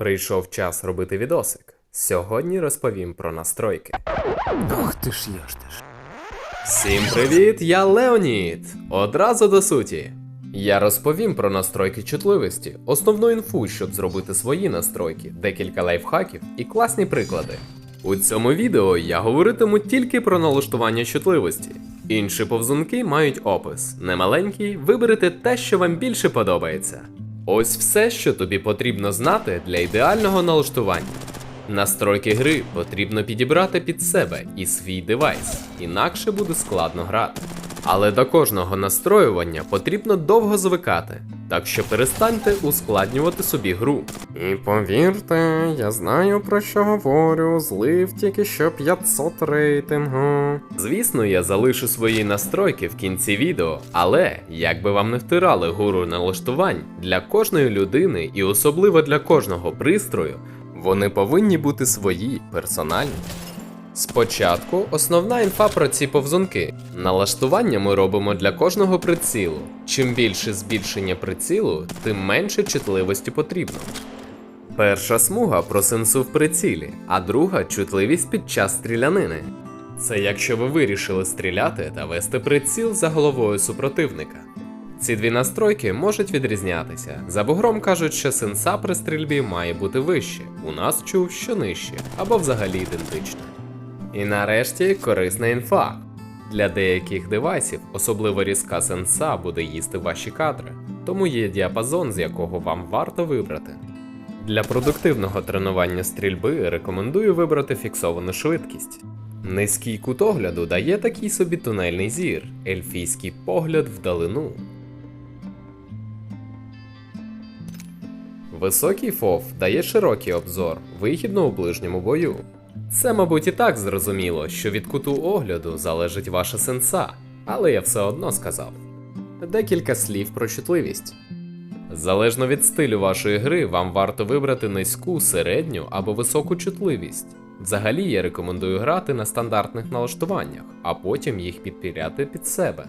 Прийшов час робити відосик. Сьогодні розповім про настройки. Ох ти ж яштиш. Всім привіт, я Леонід. Одразу до суті. Я розповім про настройки чутливості, основну інфу, щоб зробити свої настройки, декілька лайфхаків і класні приклади. У цьому відео я говоритиму тільки про налаштування чутливості. Інші повзунки мають опис. Немаленький, виберете те, що вам більше подобається. Ось все, що тобі потрібно знати для ідеального налаштування. Настройки гри потрібно підібрати під себе і свій девайс, інакше буде складно грати. Але до кожного настроювання потрібно довго звикати, так що перестаньте ускладнювати собі гру. І повірте, я знаю про що говорю, злив тільки що 500 рейтингу. Звісно, я залишу свої настройки в кінці відео, але як би вам не втирали гуру налаштувань, для кожної людини і особливо для кожного пристрою, вони повинні бути свої, персональні. Спочатку основна інфа про ці повзунки. Налаштування ми робимо для кожного прицілу. Чим більше збільшення прицілу, тим менше чутливості потрібно. Перша смуга про сенсу в прицілі, а друга чутливість під час стрілянини. Це якщо ви вирішили стріляти та вести приціл за головою супротивника. Ці дві настройки можуть відрізнятися. За бугром кажуть, що сенса при стрільбі має бути вище, у нас чув, що нижче, або взагалі ідентичне. І нарешті корисна інфа. Для деяких девайсів особливо різка сенса буде їсти ваші кадри, тому є діапазон, з якого вам варто вибрати. Для продуктивного тренування стрільби рекомендую вибрати фіксовану швидкість. Низький кут огляду дає такий собі тунельний зір, ельфійський погляд вдалину. Високий фов дає широкий обзор, вигідно у ближньому бою. Це, мабуть, і так зрозуміло, що від куту огляду залежить ваша сенса, але я все одно сказав. Декілька слів про чутливість. Залежно від стилю вашої гри, вам варто вибрати низьку, середню або високу чутливість. Взагалі я рекомендую грати на стандартних налаштуваннях, а потім їх підпіряти під себе.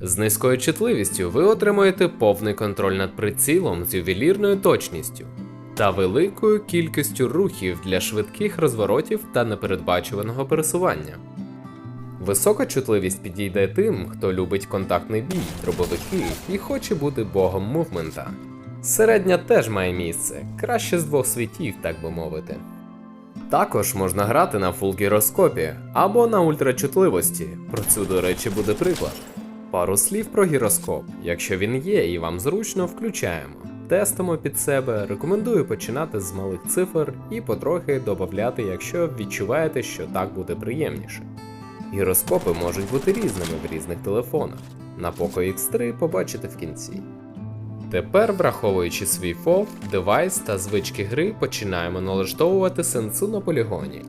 З низькою чутливістю ви отримуєте повний контроль над прицілом з ювелірною точністю та великою кількістю рухів для швидких розворотів та непередбачуваного пересування. Висока чутливість підійде тим, хто любить контактний бій, дробовики і хоче бути богом мувмента. Середня теж має місце, краще з двох світів, так би мовити. Також можна грати на фулгіроскопі або на ультрачутливості. Про цю, до речі, буде приклад. Пару слів про гіроскоп. Якщо він є і вам зручно, включаємо. Тестимо під себе, рекомендую починати з малих цифр і потрохи додати, якщо відчуваєте, що так буде приємніше. Гіроскопи можуть бути різними в різних телефонах. На Poco X3 побачите в кінці. Тепер, враховуючи свій фов, девайс та звички гри, починаємо налаштовувати сенсу на полігоні.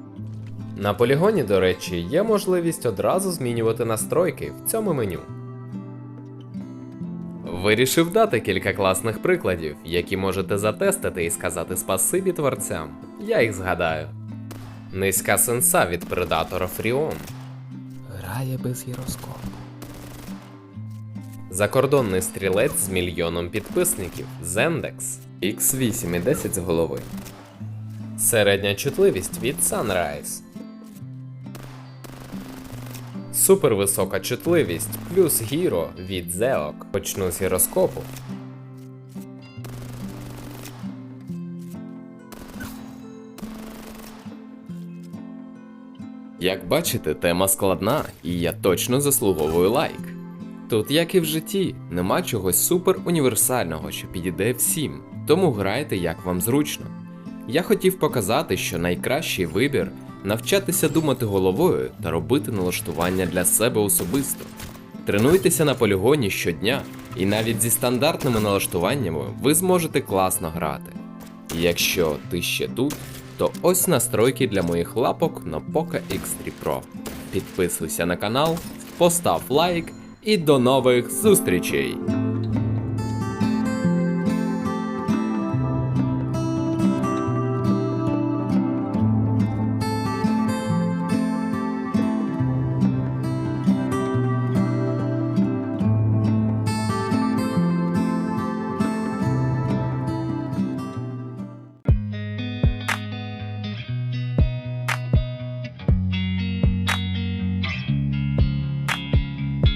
На полігоні, до речі, є можливість одразу змінювати настройки в цьому меню. Вирішив дати кілька класних прикладів, які можете затестити і сказати спасибі творцям. Я їх згадаю. Низька сенса від предатора Фріон. Грає без гіроскопу. Закордонний стрілець з мільйоном підписників Зендекс X8 і 10 з голови. Середня чутливість від Sunrise. Супервисока чутливість плюс гіро від Зеок. Почну з гіроскопу. Як бачите, тема складна, і я точно заслуговую лайк. Тут, як і в житті, нема чогось супер універсального, що підійде всім, тому грайте як вам зручно. Я хотів показати, що найкращий вибір навчатися думати головою та робити налаштування для себе особисто. Тренуйтеся на полігоні щодня, і навіть зі стандартними налаштуваннями ви зможете класно грати. І Якщо ти ще тут, то ось настройки для моїх лапок на Poco X3 Pro. Підписуйся на канал, постав лайк і до нових зустрічей!